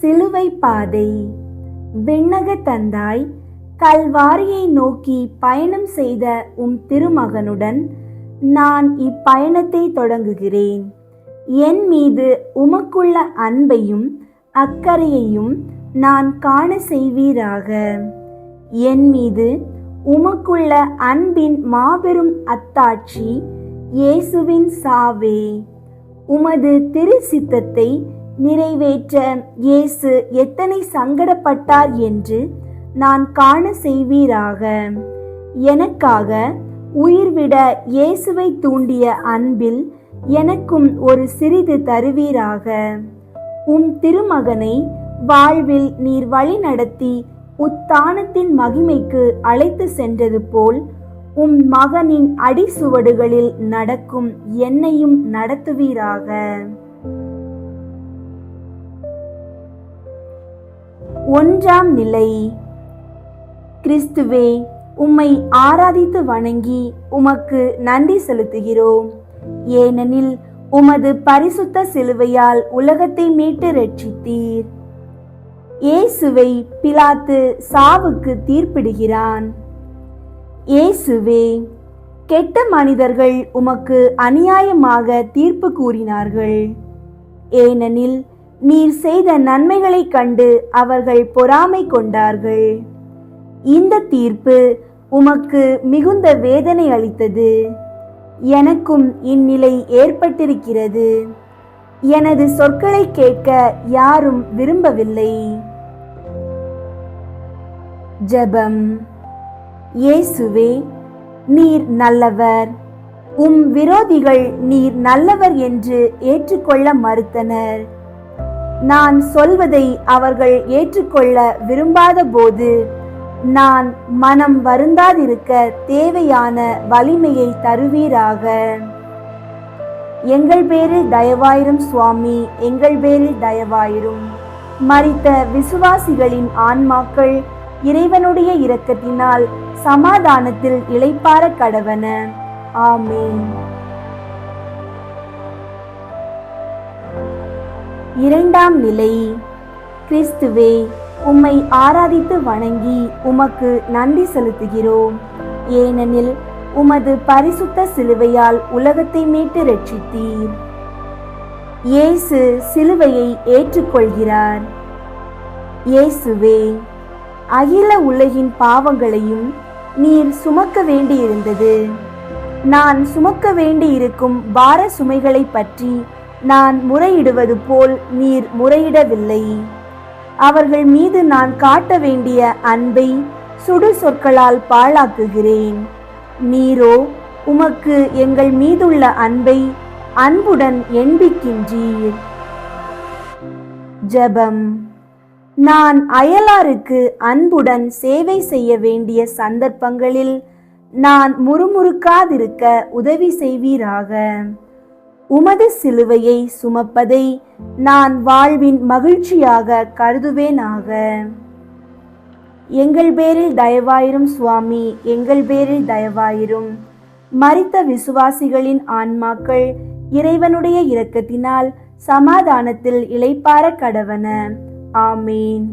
சிலுவை பாதை. விண்ணக தந்தாய் கல்வாரியை நோக்கி பயணம் செய்த உம் திருமகனுடன் நான் இப்பயணத்தை தொடங்குகிறேன். என் மீது உமக்குள்ள அன்பையும் அக்கறையையும் நான் காண செய்வீராக. என் மீது உமக்குள்ள அன்பின் மாபெரும் அத்தாட்சி இயேசுவின் சாவே. உமது திரு சித்தத்தை நிறைவேற்ற இயேசு எத்தனை சங்கடப்பட்டார் என்று நான் காண செய்வீராக. எனக்காக உயிர்விட இயேசுவை தூண்டிய அன்பில் எனக்கும் ஒரு சிறிது தருவீராக. உம் திருமகனை வாழ்வில் நீர் வழி நடத்தி உத்தானத்தின் மகிமைக்கு அழைத்து சென்றது போல் உம் மகனின் அடிசுவடுகளில் நடக்கும் என்னையும் நடத்துவீராக. ஒன்றாம் நிலை. கிறிஸ்துவே உம்மை ஆராதித்து வணங்கி உமக்கு நன்றி செலுத்துகிறோம். ஏனெனில் உமது பரிசுத்த சிலுவையால் உலகத்தை மீட்டு ரட்சித்தீர். இயேசுவை பிலாத்து சாவுக்கு தீர்ப்பிடுகிறான். இயேசுவே கெட்ட மனிதர்கள் உமக்கு அநியாயமாக தீர்ப்பு கூறினார்கள். ஏனெனில் நீர் செய்த நன்மைகளைக் கண்டு அவர்கள் பொறாமை கொண்டார்கள். இந்த தீர்ப்பு உமக்கு மிகுந்த வேதனை அளித்தது. எனக்கும் இந்நிலை ஏற்பட்டிருக்கிறது. எனது சொற்களை கேட்க யாரும் விரும்பவில்லை. ஜெபம். இயேசுவே நீர் நல்லவர். உம் விரோதிகள் நீர் நல்லவர் என்று ஏற்றுக்கொள்ள மறுத்தனர். நான் சொல்வதை அவர்கள் ஏற்றுக்கொள்ள விரும்பாத போது நான் மனம் வருந்தாதிருக்க தேவையான வலிமையை தருவீராக. எங்கள் பேரில் தயவாயிரும் சுவாமி எங்கள் பேரில் தயவாயிரும். மறித்த விசுவாசிகளின் ஆன்மாக்கள் இறைவனுடைய இரக்கத்தினால் சமாதானத்தில் இளைப்பார கடவன. ஆமேன். இரண்டாம் நிலை. கிறிஸ்துவே உம்மை ஆராதித்து வணங்கி உமக்கு நன்றி செலுத்துகிறோம். ஏனெனில் உமது பரிசுத்த சிலுவையால் உலகத்தை மீட்டு ரட்சித்தீர். இயேசு சிலுவையை ஏற்றுக்கொள்கிறார். இயேசுவே அகில உலகின் பாவங்களையும் நீர் சுமக்க வேண்டியிருந்தது. நான் சுமக்க வேண்டியிருக்கும் பார சுமைகளை பற்றி நான் முறையிடுவது போல் நீர் முறையிடவில்லை. அவர்கள் மீது நான் காட்ட வேண்டிய அன்பை சுடு சொற்களால் பாழாக்குகிறேன். நீரோ உமக்கு எங்கள் மீதுள்ள அன்பை அன்புடன் எண்பிக்கின்றீர் ஜெபம். நான் அயலாருக்கு அன்புடன் சேவை செய்ய வேண்டிய சந்தர்ப்பங்களில் நான் முறுமுறுக்காதிருக்க உதவி செய்வீராக. உமது சிலுவையை சுமப்பதை நான் வாழ்வின் மகிழ்ச்சியாக கருதுவேனாக. எங்கள் பேரில் தயவாயிரும் சுவாமி எங்கள் பேரில் தயவாயிரும். மறித்த விசுவாசிகளின் ஆன்மாக்கள் இறைவனுடைய இரக்கத்தினால் சமாதானத்தில் இளைப்பார கடவன. ஆமீன்.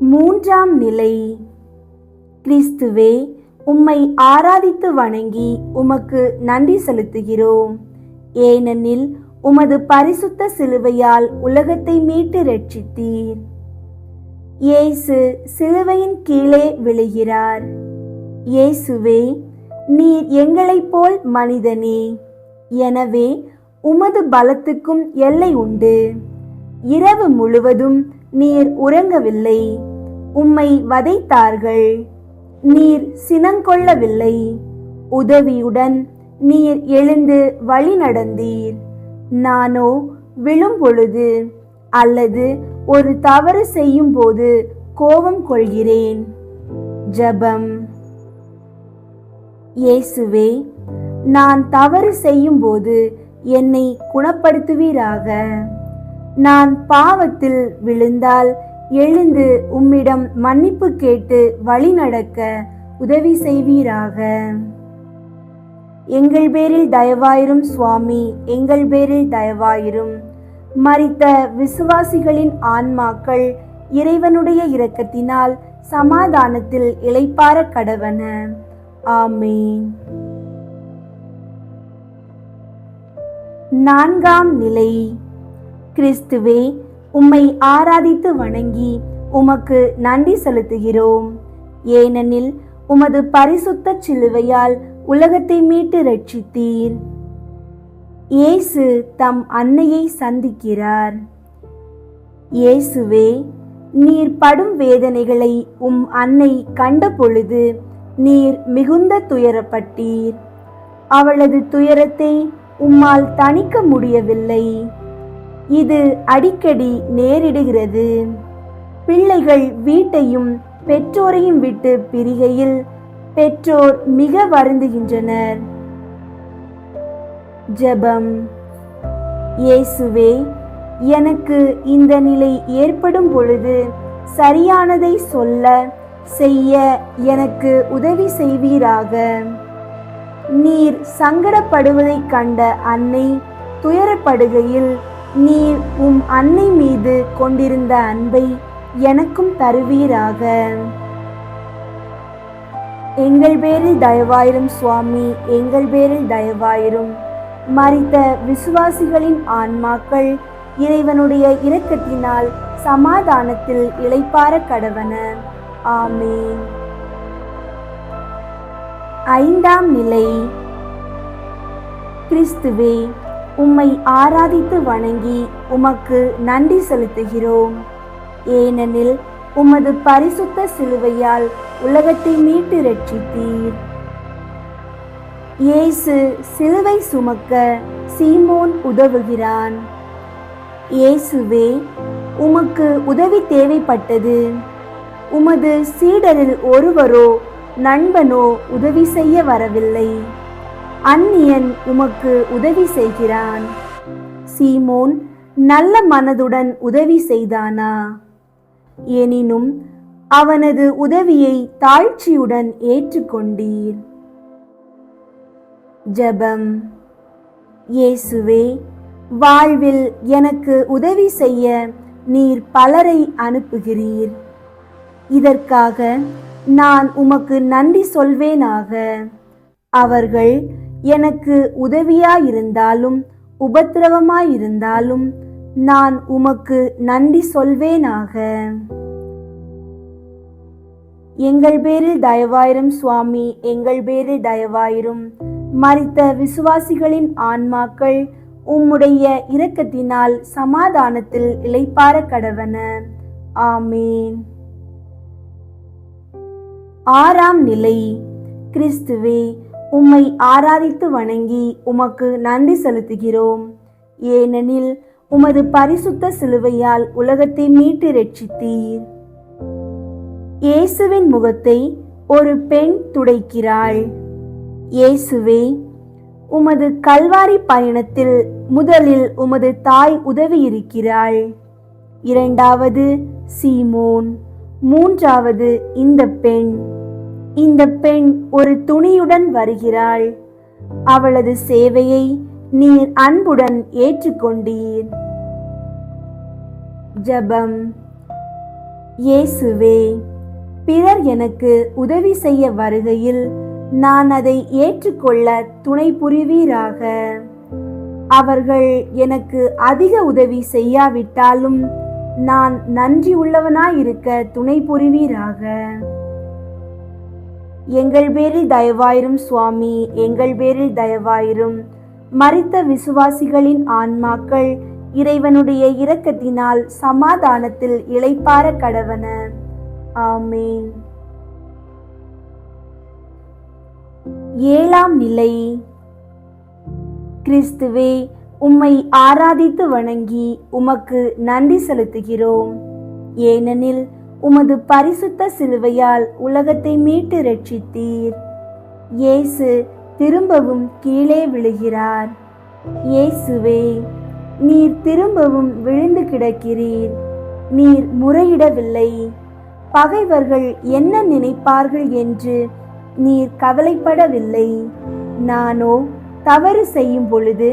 மூன்றாம் நிலை. கிறிஸ்துவே உம்மை ஆராதித்து வணங்கி உமக்கு நன்றி செலுத்துகிறோம். ஏனெனில் உமது பரிசுத்த சிலுவையால் உலகத்தை மீட்டு ரட்சித்தீர். இயேசு சிலுவையின் கீழே விழுகிறார். இயேசுவே நீர் எங்களைப் போல் மனிதனே எனவே உமது பலத்துக்கும் எல்லை உண்டு. இரவு முழுவதும் நீர் உறங்கவில்லை. உம்மை வதைத்தார்கள். நீர் சினங்கொள்ளவில்லை. உதவியுடன் நீர் எழுந்து வழி நடந்தீர். நானோ விழும் பொழுது அல்லது ஒரு தவறு செய்யும் போது கோபம் கொள்கிறேன். ஜெபம். இயேசுவே நான் தவறு செய்யும்போது என்னை குணப்படுத்துவீராக. நான் பாவத்தில் விழுந்தால் எழுந்து உம்மிடம் மன்னிப்பு கேட்டு வழி நடக்க உதவி செய்வீராக. எங்கள் பேரில் தயவாயிரும் சுவாமி எங்கள் பேரில் தயவாயிரும். மறித்த விசுவாசிகளின் ஆன்மாக்கள் இறைவனுடைய இரக்கத்தினால் சமாதானத்தில் இளைப்பார கடவன. ஆமேன். நான்காம் நிலை. கிறிஸ்துவே உம்மை ஆராதித்து வணங்கி உமக்கு நன்றி செலுத்துகிறோம். ஏனெனில் உமது பரிசுத்த சிலுவையால் உலகத்தை மீட்டு ரட்சித்தீர் இயேசு தம் அன்னையை சந்திக்கிறார். இயேசுவே நீர் படும் வேதனைகளை உம் அன்னை கண்ட பொழுது நீர் மிகுந்த துயரப்பட்டீர். அவளது துயரத்தை உம்மால் தணிக்க முடியவில்லை. இது அடிக்கடி நேரிடுகிறது. பிள்ளைகள் வீட்டையும் பெற்றோரையும் விட்டு பிரிகையில் பெற்றோர் மிக வருந்துகின்றனர். ஜெபம். இயேசுவே எனக்கு இந்த நிலை ஏற்படும் பொழுது சரியானதை சொல்ல செய்ய எனக்கு உதவி செய்வீராக. நீர் சங்கடப்படுவதைக் கண்ட அன்னை துயரப்படுகையில் நீர் உம் அன்னை மீது கொண்டிருந்த அன்பை எனக்கும் தருவீராக. எங்கள் பேரில் தயவாயிரும் சுவாமி எங்கள் பேரில் தயவாயிரும். மறித்த விசுவாசிகளின் ஆன்மாக்கள் இறைவனுடைய இரக்கத்தினால் சமாதானத்தில் இளைப்பார கடவன. ஆமேன். ஐந்தாம் நிலை. கிறிஸ்துவே உம்மை ஆராதித்து வணங்கி உமக்கு நன்றி செலுத்துகிறோம். ஏனெனில் உமது பரிசுத்த சிலுவையால் உலகத்தை மீட்டு ரட்சித்தீர். இயேசு சிலுவை சுமக்க சீமோன் உதவுகிறான். இயேசுவே உமக்கு உதவி தேவைப்பட்டது. உமது சீடரில் ஒருவரோ நண்பனோ உதவி செய்ய வரவில்லை. அந்நியன் உமக்கு உதவி செய்கிறான். சீமோன் நல்ல மனதுடன் உதவி செய்தானா? எனினும் அவனது உதவியை தாழ்ச்சியுடன் ஏற்றுக்கொண்டீர். ஜெபம். இயேசுவே வாழ்வில் எனக்கு உதவி செய்ய நீர் பலரை அனுப்புகிறீர். இதற்காக நான் உமக்கு நன்றி சொல்வேனாக. அவர்கள் எனக்கு உதவியாயிருந்தாலும் உபத்திரவமாயிருந்தாலும் நான் உமக்கு நன்றி சொல்வேனாக. எங்கள் பேரில் தயவாயிரும் சுவாமி எங்கள் பேரில் தயவாயிரும். மறித்த விசுவாசிகளின் ஆன்மாக்கள் உம்முடைய இரக்கத்தினால் சமாதானத்தில் இளைப்பார கடவன. ஆமேன். ஆறாம் நிலை கிறிஸ்துவே உம்மை ஆராதித்து வணங்கி உமக்கு நன்றி செலுத்துகிறோம். ஏனெனில் உமது பரிசுத்த சிலுவையால் உலகத்தை மீட்டு ரட்சித்தீர். இயேசுவின் முகத்தை ஒரு பெண் துடைக்கிறாள். இயேசுவே உமது கல்வாரி பயணத்தில் முதலில் உமது தாய் உதவி இருக்கிறாள் இரண்டாவது சீமோன் மூன்றாவது இந்த பெண். இந்த பெண் ஒரு துணியுடன் வருகிறாள். அவளது சேவையை நீர் அன்புடன் ஏற்றுக்கொண்டீர். ஜெபம். இயேசுவே பிறர் எனக்கு உதவி செய்ய வருகையில் நான் அதை ஏற்றுக்கொள்ள துணை புரிவீராக. அவர்கள் எனக்கு அதிக உதவி செய்யாவிட்டாலும் நான் நன்றி உள்ளவனாயிருக்க துணை புரிவீராக. எங்கள் பேரில் தயவாயிரும் சுவாமி எங்கள் பேரில் தயவாயிரும். மறித்த விசுவாசிகளின் ஆன்மாக்கள் இறைவனுடைய இரக்கத்தினால் சமாதானத்தில் இளைப்பார கடவன. ஆமேன். ஏழாம் நிலை. கிறிஸ்துவே உம்மை ஆராதித்து வணங்கி உமக்கு நன்றி செலுத்துகிறோம். ஏனெனில் உமது பரிசுத்த சிலுவையால் உலகத்தை மீட்டு ரட்சித்தீர். இயேசு திரும்பவும் கீழே விழுகிறார். இயேசுவே நீர் திரும்பவும் விழுந்து கிடக்கிறீர். நீர் முறையிடவில்லை. பகைவர்கள் என்ன நினைப்பார்கள் என்று நீர் கவலைப்படவில்லை. நானோ தவறு செய்யும் பொழுது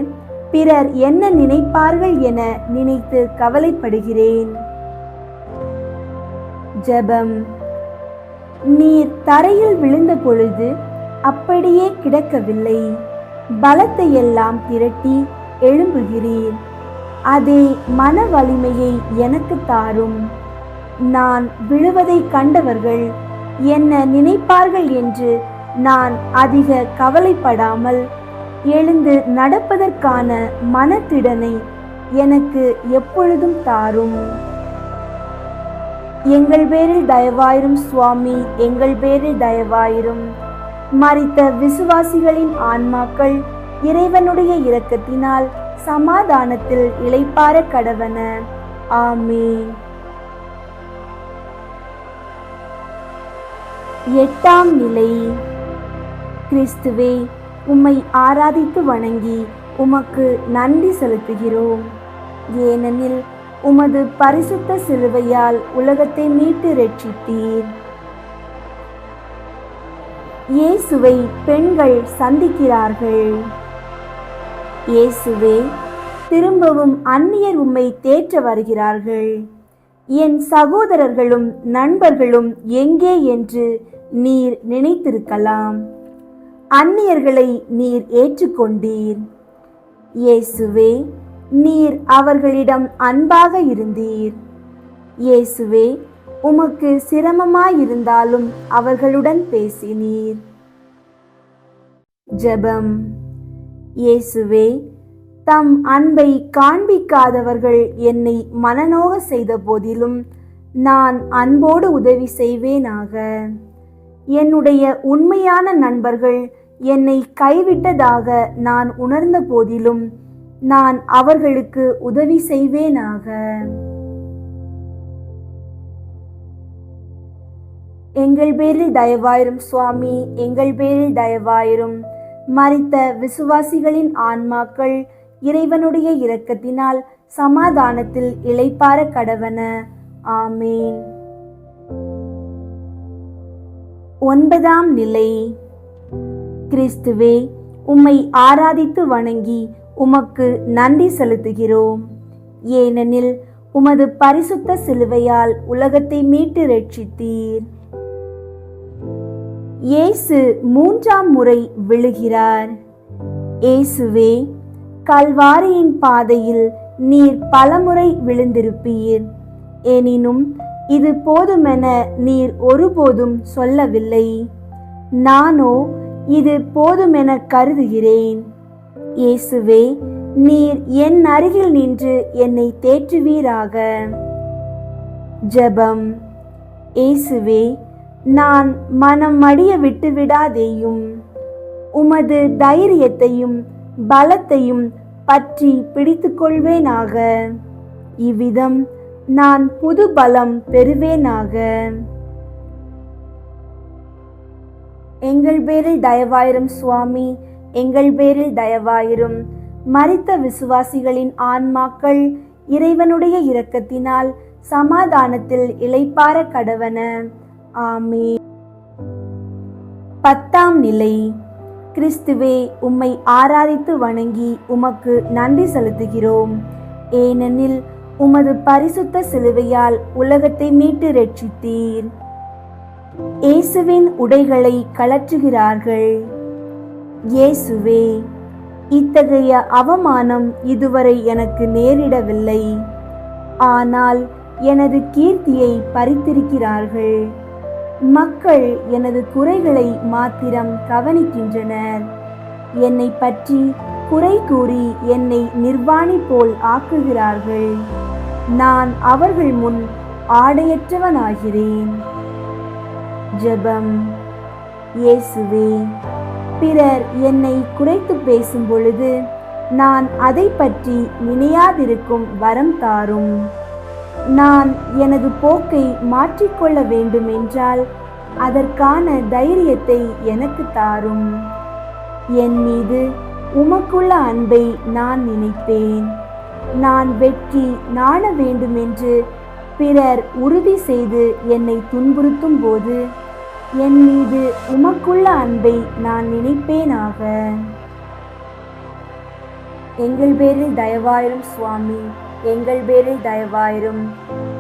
பிறர் என்ன நினைப்பார்கள் என நினைத்து கவலைப்படுகிறேன். ஜெபம். நீர் தரையில் விழுந்த பொழுது அப்படியே கிடக்கவில்லை. பலத்தை எல்லாம் திரட்டி எழும்புகிறீர். அதே மன வலிமையை எனக்கு தாரும். நான் விழுவதை கண்டவர்கள் என்ன நினைப்பார்கள் என்று நான் அதிக கவலைப்படாமல் எழுந்து நடப்பதற்கான மனத்திடனை எனக்கு எப்பொழுதும் தாரும். எங்கள் பேரில் தயவாயிரும் சுவாமி எங்கள் பேரில் தயவாயிரும். மறித்த விசுவாசிகளின் ஆன்மாக்கள் இறைவனுடைய இரக்கத்தினால் சமாதானத்தில் இளைப்பார கடவன. ஆமே எட்டாம் நிலை. கிறிஸ்துவே உம்மை ஆராதித்து வணங்கி உமக்கு நன்றி செலுத்துகிறோம். ஏனெனில் உமது பரிசுத்த சிலுவையால் உலகத்தை மீட்டு ரட்சித்தீர். இயேசுவை பெண்கள் சந்திக்கிறார்கள். இயேசுவே திரும்பவும் அந்நியர் உம்மை தேற்ற வருகிறார்கள். என் சகோதரர்களும் நண்பர்களும் எங்கே என்று நீர் நினைத்திருக்கலாம். அந்நியர்களை நீர் ஏற்றுக்கொண்டீர். இயேசுவே நீர் அவர்களிடம் அன்பாக இருந்தீர். இயேசுவே உமக்கு சிரமமாயிருந்தாலும் அவர்களுடன் பேசினீர். ஜெபம். இயேசுவே தம் அன்பை காண்பிக்காதவர்கள் என்னை மனநோக செய்த போதிலும் நான் அன்போடு உதவி செய்வேனாக. என்னுடைய உண்மையான நண்பர்கள் என்னை கைவிட்டதாக நான் உணர்ந்த போதிலும் நான் அவர்களுக்கு உதவி செய்வேனாக. எங்கள் பேரில் தயவாயிரும் சுவாமி எங்கள் பேரில் தயவாயிரும். மறித்த விசுவாசிகளின் ஆன்மாக்கள் இறைவனுடைய இரக்கத்தினால் சமாதானத்தில் இளைப்பார கடவன. ஆமேன். ஒன்பதாம் நிலை. கிறிஸ்துவே உம்மை ஆராதித்து வணங்கி உமக்கு நன்றி செலுத்துகிறோம். ஏனெனில் உமது பரிசுத்த சிலுவையால் உலகத்தை மீட்டு ரட்சித்தீர். இயேசு மூன்றாம் முறை விழுகிறார். இயேசுவே கல்வாரியின் பாதையில் நீர் பலமுறை விழுந்திருப்பீர். எனினும் இது போதுமென நீர் ஒருபோதும் சொல்லவில்லை. நானோ இது போதுமென கருதுகிறேன். இயேசுவே நீர் என் அருகில் நின்று என்னை தேற்றுவீராக. ஜெபம். இயேசுவே நான் மனம் மடிய விட்டு விடாதேயும் உமது தைரியத்தையும் பலத்தையும் பற்றி பிடித்துக்கொள்வேனாக இவ்விதம் நான் புது பலம் பெறுவேனாக. எங்கள் பேரில் தயவாயிரும் சுவாமி எங்கள் பேரில் தயவாயிரும். மறித்த விசுவாசிகளின் ஆன்மாக்கள் இறைவனுடைய இரக்கத்தினால் சமாதானத்தில் இளைப்பார கடவன. ஆமே பத்தாம் நிலை. கிறிஸ்துவே உம்மை ஆராதித்து வணங்கி உமக்கு நன்றி செலுத்துகிறோம். ஏனெனில் உமது பரிசுத்த சிலுவையால் உலகத்தை மீட்டு ரட்சித்தீர். இயேசுவின் உடைகளை கலற்றுகிறார்கள் இயேசுவே இத்தகைய அவமானம் இதுவரை எனக்கு நேரிடவில்லை. ஆனால் எனது கீர்த்தியை பறித்திருக்கிறார்கள். மக்கள் எனது குறைகளை மாத்திரம் கவனிக்கின்றனர். என்னை பற்றி குறை கூறி என்னை நிர்வாணி போல் ஆக்குகிறார்கள். நான் அவர்கள் முன் ஆடையற்றவனாகிறேன். ஜெபம். இயேசுவே பிறர் என்னை குறைத்து பேசும் பொழுது நான் அதை பற்றி நினையாதிருக்கும் வரம் தாரும். நான் எனது போக்கை மாற்றிக்கொள்ள வேண்டுமென்றால் அதற்கான தைரியத்தை எனக்கு தாரும். என் மீது உமக்குள்ள அன்பை நான் நினைப்பேன். நான் வெற்றி நாண வேண்டுமென்று பிறர் உறுதி செய்து என்னை துன்புறுத்தும் போது என் மீது உமக்குள்ள அன்பை நான் நினைப்பேனாக. எங்கள் பேரில் தயவாயிரும் சுவாமி எங்கள் பேரில் தயவாயிரும்.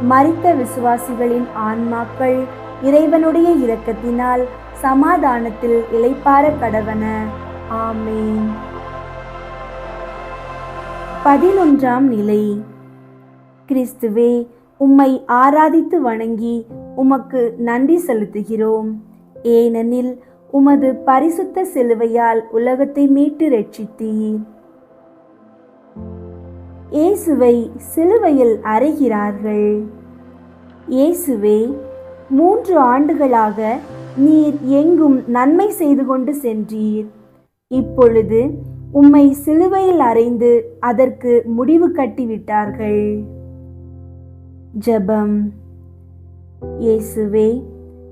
மரித்த விசுவாசிகளின் ஆன்மாக்கள் இறைவனுடைய இரக்கத்தினால் சமாதானத்தில் இலைப்பார கடவன. ஆமேன். பதினொன்றாம் நிலை. கிறிஸ்துவே உம்மை ஆராதித்து வணங்கி உமக்கு நன்றி செலுத்துகிறோம். ஏனெனில் உமது பரிசுத்த சிலுவையால் உலகத்தை மீட்டு ரட்சித்தீர். இயேசுவை சிலுவையில் அறைகிறார்கள். இயேசுவே மூன்று ஆண்டுகளாக நீர் எங்கும் நன்மை செய்து கொண்டு சென்றீர். இப்பொழுது உம்மை சிலுவையில் அறைந்து அதற்கு முடிவு கட்டிவிட்டார்கள். ஜெபம். இயேசுவே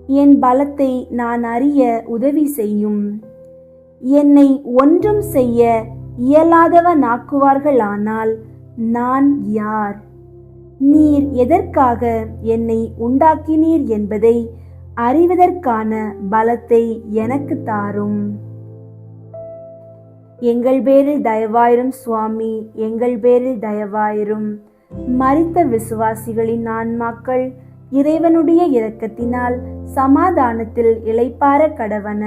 என் பலத்தை நான் அறிய உதவி செய்யும். என்னை ஒன்றும் செய்ய இயலாதவனாக்குவார்களானால் நான் யார்? நீர் எதற்காக என்னை உண்டாக்கினீர் என்பதை அறிவதற்கான பலத்தை எனக்கு தாரும். எங்கள் பேரில் தயவாயிரும் சுவாமி எங்கள் பேரில் தயவாயிரும். மறித்த விசுவாசிகளின் ஆன்மாக்கள் இறைவனுடைய இரக்கத்தினால் சமாதானத்தில் இளைப்பார கடவன.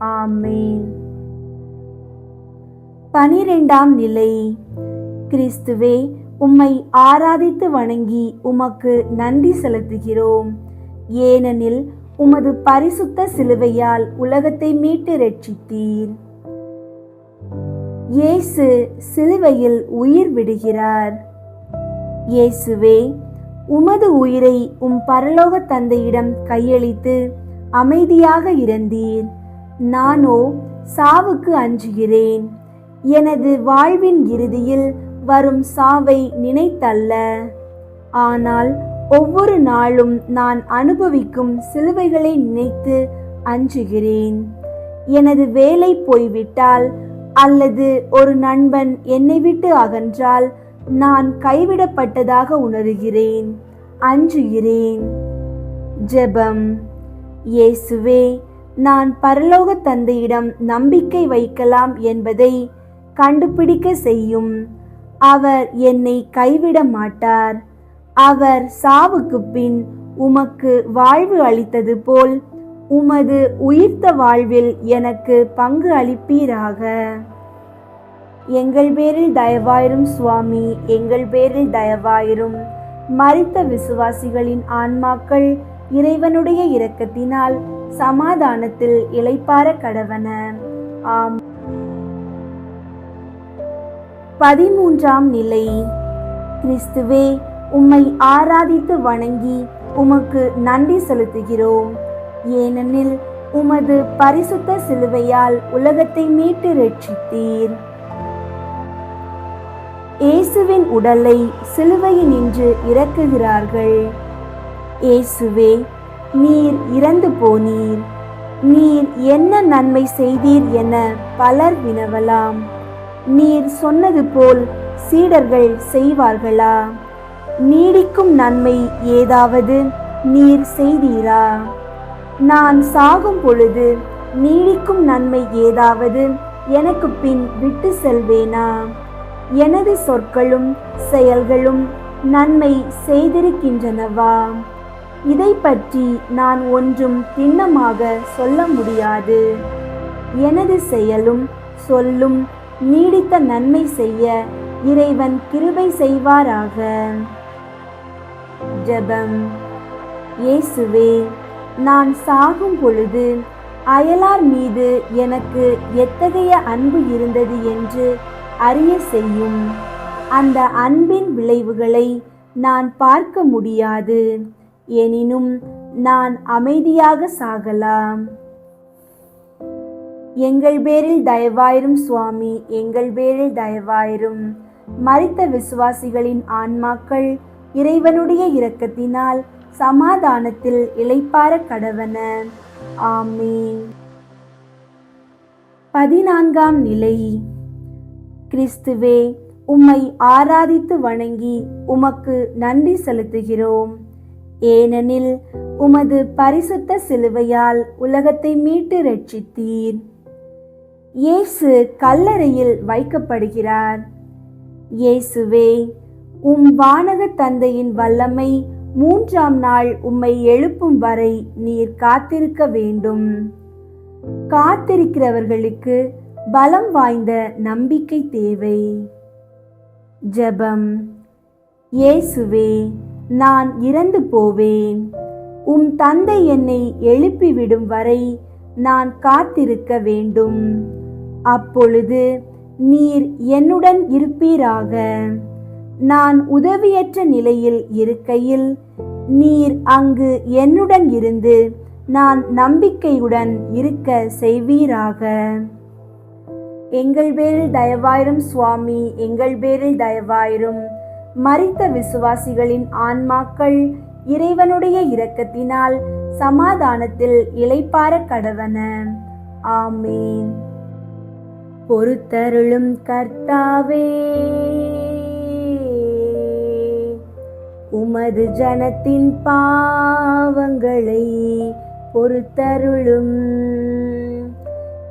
ஆமேன். பனிரெண்டாம் நிலை. கிறிஸ்துவே உம்மை ஆராதித்து வணங்கி உமக்கு நன்றி செலுத்துகிறோம். ஏனெனில் உமது பரிசுத்த சிலுவையால் உலகத்தை மீட்டு ரட்சித்தீர். இயேசு சிலுவையில் உயிர் விடுகிறார். இயேசுவே உமது உயிரை உம் பரலோக தந்தையிடம் கையளித்து அமைதியாக இறந்தீர் நானோ சாவுக்கு அஞ்சுகிறேன். எனது வாழ்வின் இறுதியில் வரும் சாவை நினைத்தல்ல. ஆனால் ஒவ்வொரு நாளும் நான் அனுபவிக்கும் சிலுவைகளை நினைத்து அஞ்சுகிறேன். எனது வேலை போய்விட்டால் அல்லது ஒரு நண்பன் என்னை விட்டு அகன்றால் நான் கைவிடப்பட்டதாக உணர்கிறேன். அஞ்சுகிறேன். ஜெபம். இயேசுவே நான் பரலோக தந்தையிடம் நம்பிக்கை வைக்கலாம் என்பதை கண்டுபிடிக்க செய்யும். அவர் என்னை கைவிட மாட்டார். அவர் சாவுக்கு பின் உமக்கு வாழ்வு அளித்தது போல் உமது உயிர்த்த வாழ்வில் எனக்கு பங்கு அளிப்பீராக. எங்கள் பேரில் தயவாயிரும் சுவாமி எங்கள் பேரில் தயவாயிரும். மரித்த விசுவாசிகளின் ஆன்மாக்கள் இறைவனுடைய இரக்கத்தினால் சமாதானத்தில் இளைப்பார கடவன. ஆம். பதிமூன்றாம் நிலை. கிறிஸ்துவே உம்மை ஆராதித்து வணங்கி உமக்கு நன்றி செலுத்துகிறோம். ஏனெனில் உமது பரிசுத்த சிலுவையால் உலகத்தை மீட்டு ரட்சித்தீர். இயேசுவின் உடலை சிலுவையினின்று இறக்குகிறார்கள். இயேசுவே நீர் இறந்து போனீர். நீர் என்ன நன்மை செய்தீர் என பலர் வினவலாம். நீர் சொன்னது போல் சீடர்கள் செய்வார்களா? நீடிக்கும் நன்மை ஏதாவது நீர் செய்தீரா? நான் சாகும் பொழுது நீடிக்கும் நன்மை ஏதாவது எனக்கு பின் விட்டு செல்வேனா? எனது சொற்களும் செயல்களும் நன்மை செய்திருக்கின்றனவா? இதை பற்றி நான் ஒன்றும் திண்ணமாக சொல்ல முடியாது. எனது செயலும் சொல்லும் நீடித்த நன்மை செய்ய இறைவன் கிருபை செய்வாராக. ஜெபம். இயேசுவே நான் சாகும் பொழுது அயலார் மீது எனக்கு எத்தகைய அன்பு இருந்தது என்று அறிய செய்யும். அந்த அன்பின் விளைவுகளை நான் பார்க்க முடியாது. எனினும் நான் அமைதியாக சாகலாம். எங்கள் பேரில் தயவாயிரும் சுவாமி எங்கள் பேரில் தயவாயிரும். மறித்த விசுவாசிகளின் ஆன்மாக்கள் இறைவனுடைய இரக்கத்தினால் சமாதானத்தில் இளைப்பார கடவன. ஆமீன். பதினான்காம் நிலை. கிறிஸ்துவே உம்மை ஆராதித்து வணங்கி உமக்கு நன்றி செலுத்துகிறோம். ஏனெனில் உமது பரிசுத்த சிலுவையால் உலகத்தை மீட்டு ரட்சித்தீர். இயேசு கல்லறையில் வைக்கப்படுகிறார். இயேசுவே உம் வானக தந்தையின் வல்லமை மூன்றாம் நாள் உம்மை எழுப்பும் வரை நீர் காத்திருக்க வேண்டும். காத்திருக்கிறவர்களுக்கு பலம் வாய்ந்த நம்பிக்கை தேவை. ஜெபம். இயேசுவே நான் இறந்து போவேன். உம் தந்தை என்னை எழுப்பிவிடும் வரை நான் காத்திருக்க வேண்டும். அப்பொழுது நீர் என்னுடன் இருப்பீராக. நான் உதவியற்ற நிலையில் இருக்கையில் நீர் அங்கு என்னுடன் இருந்து நான் நம்பிக்கையுடன் இருக்க செய்வீராக. எங்கள் பேரில் தயவாயிரும் சுவாமி எங்கள் பேரில் தயவாயிரும். மறித்த விசுவாசிகளின் ஆன்மாக்கள் இறைவனுடைய இரக்கத்தினால் சமாதானத்தில் இலைப்பார கடவன. ஆமேன். பொறுத்தருளும் கர்த்தாவே உமது ஜனத்தின் பாவங்களை பொறுத்தருளும்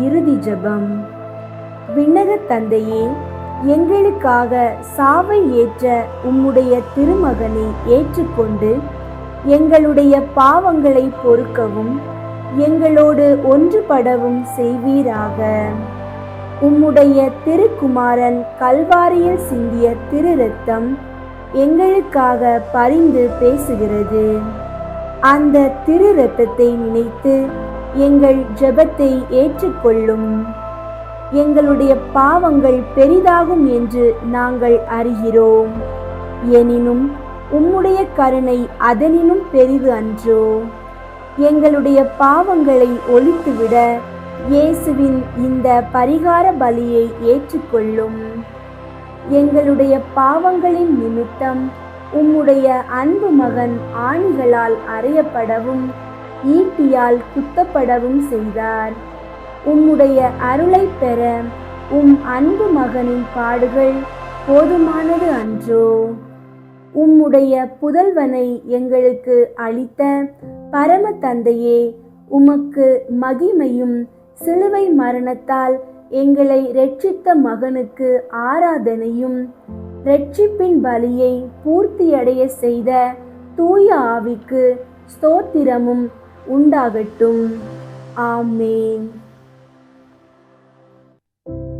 இறுதி ஜெபம். விண்ணக தந்தையே எங்களுக்காக சாவை ஏற்ற உம்முடைய திருமகனை ஏற்றுக்கொண்டு எங்களுடைய பாவங்களை பொறுக்கவும் எங்களோடு ஒன்றுபடவும் செய்வீராக. உம்முடைய திருக்குமாரன் கல்வாரியில் சிந்திய திரு ரத்தம் எங்களுக்காக பரிந்து பேசுகிறது. அந்த திரு ரத்தத்தை நினைத்து எங்கள் ஜெபத்தை ஏற்றுக்கொள்ளும். எங்களுடைய பாவங்கள் பெரிதாகும் என்று நாங்கள் அறிகிறோம். எனினும் உம்முடைய கருணை அதனினும் பெரிது அன்றோ. எங்களுடைய பாவங்களை ஒழித்துவிட இயேசுவின் இந்த பரிகார பலியை ஏற்றுக்கொள்ளும். எங்களுடைய பாவங்களின் நிமித்தம் உம்முடைய அன்பு மகன் ஆணிகளால் அறையப்படவும் ஈட்டியால் குத்தப்படவும் செய்தார். உம்முடைய அருளை பெற உம் அன்பு மகனின் பாடுகள் போதுமானது அன்றோ. உம்முடைய புதல்வனை எங்களுக்கு அளித்த பரம தந்தையே உமக்கு மகிமையும் சிலுவை மரணத்தால் எங்களை ரட்சித்த மகனுக்கு ஆராதனையும் ரட்சிப்பின் பலியை பூர்த்தியடைய செய்த தூய ஆவிக்கு ஸ்தோத்திரமும் உண்டாகட்டும். ஆமேன்.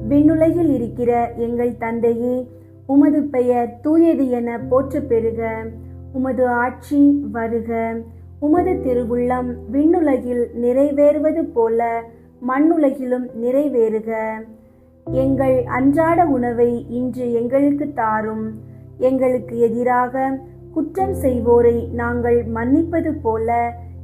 விண்ணுலகில் இருக்கிற எங்கள் தந்தையே உமது பெயர் தூயது என போற்று பெறுக. உமது ஆட்சி வருக. உமது திருவுள்ளம் விண்ணுலகில் நிறைவேறுவது போல மண்ணுலகிலும் நிறைவேறுக. எங்கள் அன்றாட உணவை இன்று எங்களுக்கு தாரும். எங்களுக்கு எதிராக குற்றம் செய்வோரை நாங்கள் மன்னிப்பது போல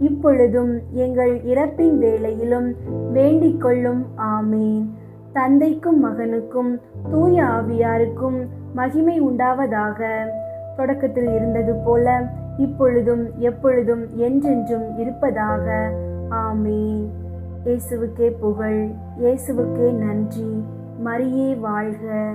இப்பொழுதும் எங்கள் இறப்பின் வேளையிலும் வேண்டிக் கொள்ளும் ஆமேன். தந்தைக்கும் மகனுக்கும் தூய ஆவியாருக்கும் மகிமை உண்டாவதாக. தொடக்கத்தில் இருந்தது போல இப்பொழுதும் எப்பொழுதும் என்றென்றும் இருப்பதாக. ஆமேன். இயேசுவுக்கே புகழ் இயேசுவுக்கே நன்றி. மரியே வாழ்க.